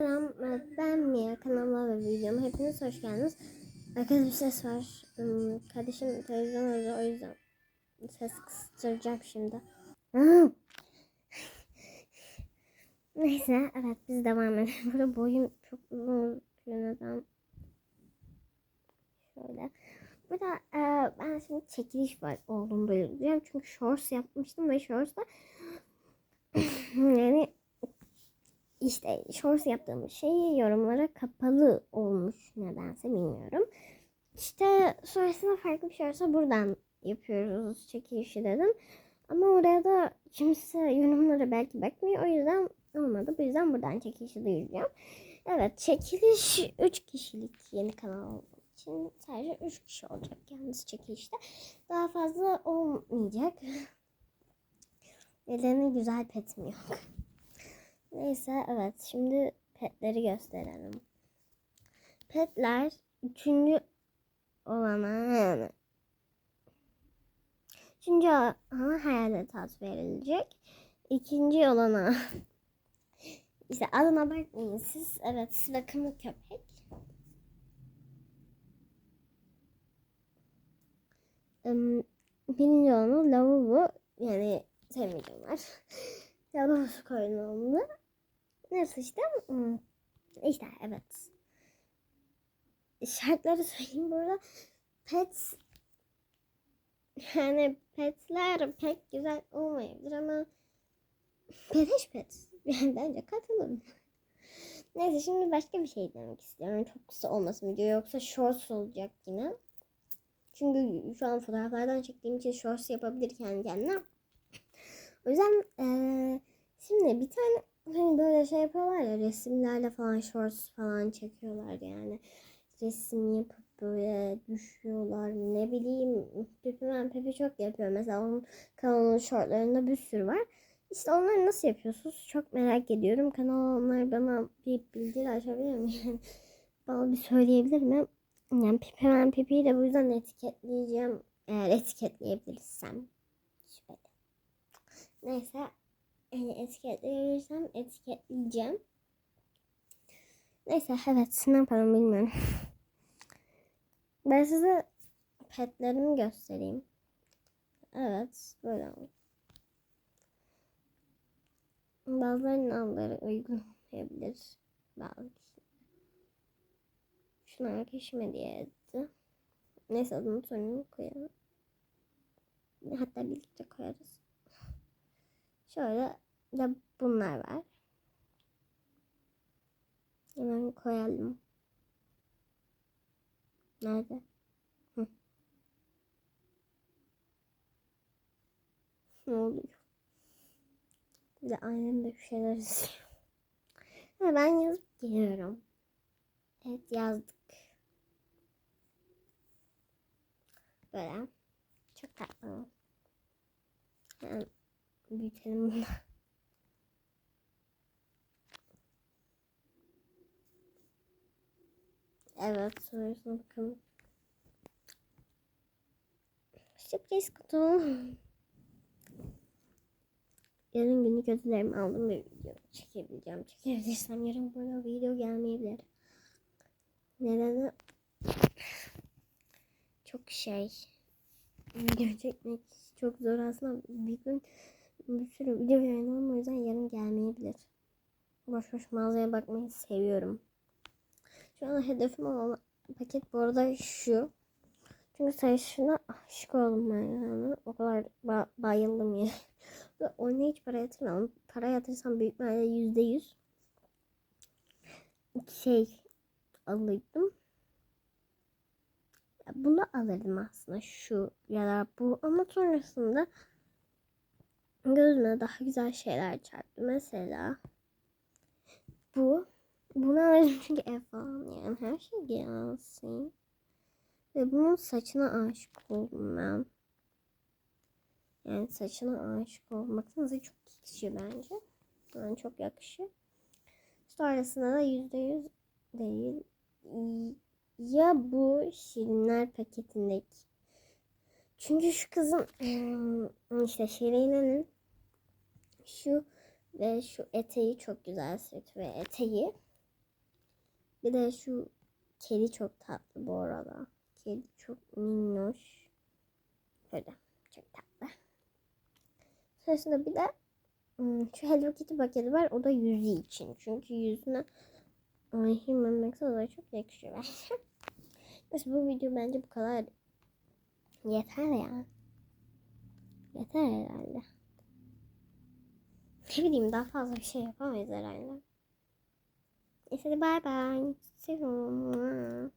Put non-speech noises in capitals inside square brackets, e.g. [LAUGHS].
Selam, ben Mia. Kanalıma ve videoma hepiniz hoş geldiniz. Arkada bir ses var. Hmm, Kardeşim televizyon arıyor o yüzden ses kıstıracağım şimdi. [LAUGHS] Neyse, evet biz devam edelim. [LAUGHS] Burada boyum çok uzun neden? Şöyle. Burada e, ben şimdi çekiliş var oğlum böyle Çünkü shorts yapmıştım ve shorts'ta [LAUGHS] yani işte shorts yaptığım şey yorumlara kapalı olmuş nedense bilmiyorum. İşte sonrasında farklı bir şey olsa buradan yapıyoruz çekilişi dedim. Ama oraya da kimse yorumlara belki bakmıyor. O yüzden olmadı. Bu yüzden buradan çekilişi duyuracağım. Evet çekiliş 3 kişilik yeni kanal olduğu için sadece 3 kişi olacak yalnız çekilişte. Daha fazla olmayacak. [LAUGHS] Ellerine güzel petim yok. Neyse evet şimdi petleri gösterelim. Petler üçüncü olana yani üçüncü olana hayalet tat verilecek. İkinci olana işte adına bakmayın siz. Evet bakımlı köpek. Birinci olana lavabo yani sevmeyeceğimler. [LAUGHS] Lavabo koyulumlu. Neyse işte hmm, işte evet. Şartları söyleyeyim burada. Pet yani petler pek güzel olmayabilir ama beleş pet. Yani bence katılın. Neyse şimdi başka bir şey demek istiyorum. Çok kısa olmasın video yoksa shorts olacak yine. Çünkü şu an fotoğraflardan çektiğim için shorts yapabilir kendi kendine. O yüzden ee, şimdi bir tane hani böyle şey yapıyorlar ya resimlerle falan shorts falan çekiyorlar yani. Resim yapıp böyle düşüyorlar ne bileyim Pepe ben Pepe çok yapıyor mesela onun kanalının shortlarında bir sürü var. İşte onları nasıl yapıyorsunuz çok merak ediyorum. Kanal onlar bana bir bildiri açabilir mi? [LAUGHS] Yani bana bir söyleyebilir mi? Yani Pepe ben Pepe'yi de bu yüzden etiketleyeceğim. Eğer etiketleyebilirsem. Şöyle. Neyse yani etiketleyebilirsem etiketleyeceğim. Neyse evet ne yapalım bilmiyorum. [LAUGHS] Ben size petlerimi göstereyim. Evet böyle. Bazılarının avları uygun olmayabilir. Bazı Şunu arkadaşım hediye etti. Neyse adını sonunu koyalım. Hatta birlikte koyarız. Şöyle de bunlar var. Hemen koyalım. Nerede? Hı. Ne oluyor? Bir de annem de bir şeyler istiyor. Ha, ben yazıp geliyorum. Evet yazdık. Böyle. Çok tatlı. Yani büyütelim bunu. Evet sonrasında bakalım. Sürpriz kutum. Yarın günlük ödüllerimi aldım ve video çekebileceğim. Çekebilirsem yarın böyle video gelmeyebilir. Nedeni çok şey video çekmek çok zor aslında bir gün bir sürü video yayınlamam o yüzden yarın gelmeyebilir. Boş boş mağazaya bakmayı seviyorum. Şu an hedefim olan paket bu arada şu. Çünkü sayısına aşık oldum ben yani. O kadar ba bayıldım ya. [LAUGHS] Ve oyuna hiç para yatırmam. Para yatırsam büyük ihtimalle yüzde yüz şey alırdım. Bunu alırdım aslında şu ya da bu ama sonrasında gözüme daha güzel şeyler çarptı. Mesela bu bunu alırım çünkü ev falan yani her şey gelsin. Ve bunun saçına aşık oldum ben. Yani saçına aşık olmaktansa çok yakışıyor bence. Yani çok yakışıyor. Sonrasında da yüzde yüz değil. Ya bu şirinler paketindeki. Çünkü şu kızın işte Şirine'nin şu ve şu eteği çok güzel süt ve eteği Bir de şu kedi çok tatlı bu arada. Kedi çok minnoş. Böyle çok tatlı. Sonrasında bir de hmm, şu Hello Kitty paketi var. O da yüzü için. Çünkü yüzüne Ay Human Max'a çok yakışıyor bence. [LAUGHS] Neyse bu video bence bu kadar yeter ya. Yeter herhalde. Ne bileyim daha fazla bir şey yapamayız herhalde. Neyse bye. See you.